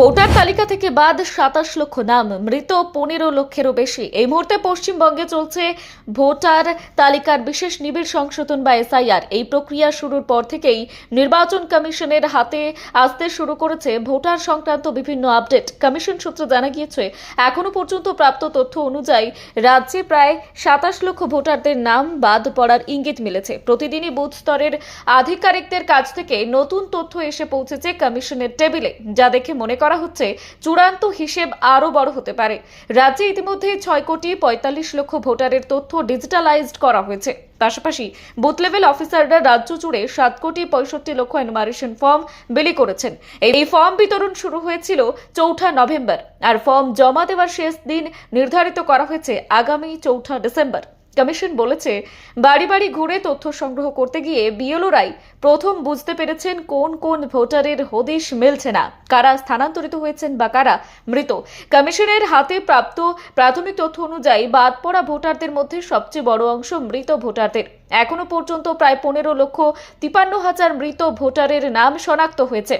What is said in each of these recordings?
Voter তালিকা থেকে বাদ সাতাশ লক্ষ নাম, মৃত পনেরো লক্ষেরও বেশি। এই মুহূর্তে পশ্চিমবঙ্গে চলছে ভোটার তালিকার বিশেষ নিবিড় সংশোধন বা এসআইআর। এই প্রক্রিয়া শুরুর পর থেকেই নির্বাচন কমিশনের হাতে আসতে শুরু করেছে ভোটার সংক্রান্ত বিভিন্ন আপডেট। কমিশন সূত্রে জানা গিয়েছে এখনও পর্যন্ত প্রাপ্ত তথ্য অনুযায়ী রাজ্যে প্রায় সাতাশ লক্ষ ভোটারদের নাম বাদ পড়ার ইঙ্গিত মিলেছে। প্রতিদিনই বুথ স্তরের আধিকারিকদের কাছ থেকে নতুন তথ্য এসে পৌঁছেছে কমিশনের টেবিলে, যা দেখে মনে করা হচ্ছে, চূড়ান্ত হিসেব আরও বড় হতে পারে। রাজ্যে ইতিমধ্যে ছয় কোটি পঁয়তাল্লিশ লক্ষ ভোটারের তথ্য ডিজিটালাইজড করা হয়েছে। পাশাপাশি বুথ লেভেল অফিসাররা রাজ্য জুড়ে সাত কোটি পঁয়ষট্টি লক্ষ এনমারেশন ফর্ম বিলি করেছেন। এই ফর্ম বিতরণ শুরু হয়েছিল চৌঠা নভেম্বর, আর ফর্ম জমা দেওয়ার শেষ দিন নির্ধারিত করা হয়েছে আগামী চৌঠা ডিসেম্বর। কমিশন বলেছে, বাড়ি বাড়ি ঘুরে তথ্য সংগ্রহ করতে গিয়ে বিএলওরাই প্রথম বুঝতে পেরেছেন কোন কোন ভোটারের হদিশ মিলছে না, কারা স্থানান্তরিত হয়েছেন বা কারা মৃত। কমিশনের হাতে প্রাপ্ত প্রাথমিক তথ্য অনুযায়ী বাদ পড়া ভোটারদের মধ্যে সবচেয়ে বড় অংশ মৃত ভোটারদের। এখনও পর্যন্ত প্রায় পনেরো লক্ষ তিপান্ন হাজার মৃত ভোটারের নাম শনাক্ত হয়েছে।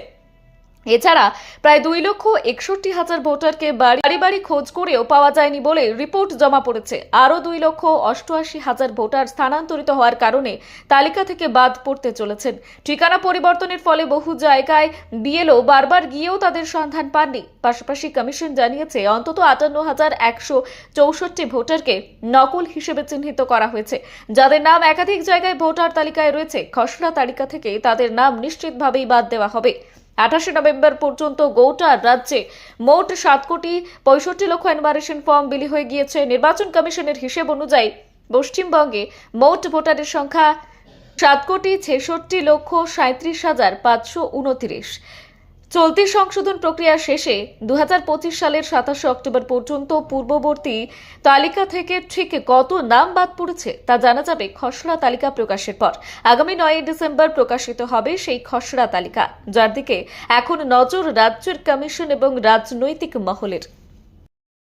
এছাড়া প্রায় দুই লক্ষ একষট্টি হাজার ভোটারকে বাড়ি বাড়ি খোঁজ করেও পাওয়া যায়নি বলে রিপোর্ট জমা পড়েছে। আরও দুই লক্ষ অষ্টআশি হাজার ভোটার স্থানান্তরিত হওয়ার কারণে তালিকা থেকে বাদ পড়তে চলেছেন। ঠিকানা পরিবর্তনের ফলে বহু জায়গায় বিএলও বারবার গিয়েও তাদের সন্ধান পাননি। পাশাপাশি কমিশন জানিয়েছে, অন্তত আটান্ন হাজার একশো চৌষট্টি ভোটারকে নকল হিসেবে চিহ্নিত করা হয়েছে। যাদের নাম একাধিক জায়গায় ভোটার তালিকায় রয়েছে, খসড়া তালিকা থেকে তাদের নাম নিশ্চিতভাবেই বাদ দেওয়া হবে। আঠাশে নভেম্বর পর্যন্ত গোটা রাজ্যে মোট সাত কোটি পঁয়ষট্টি লক্ষ এনভারেশন ফর্ম বিলি হয়ে গিয়েছে। নির্বাচন কমিশনের হিসেব অনুযায়ী পশ্চিমবঙ্গে মোট ভোটারের সংখ্যা সাত কোটি ছেষট্টি লক্ষ সাঁত্রিশ হাজার পাঁচশো উনত্রিশ। চলতি সংশোধন প্রক্রিয়া শেষে দু হাজার পঁচিশ সালের সাতাশে অক্টোবর পর্যন্ত পূর্ববর্তী তালিকা থেকে ঠিক কত নাম বাদ পড়েছে তা জানা যাবে খসড়া তালিকা প্রকাশের পর। আগামী নয় ডিসেম্বর প্রকাশিত হবে সেই খসড়া তালিকা, যার দিকে এখন নজর রাজ্যের কমিশন এবং রাজনৈতিক মহলের।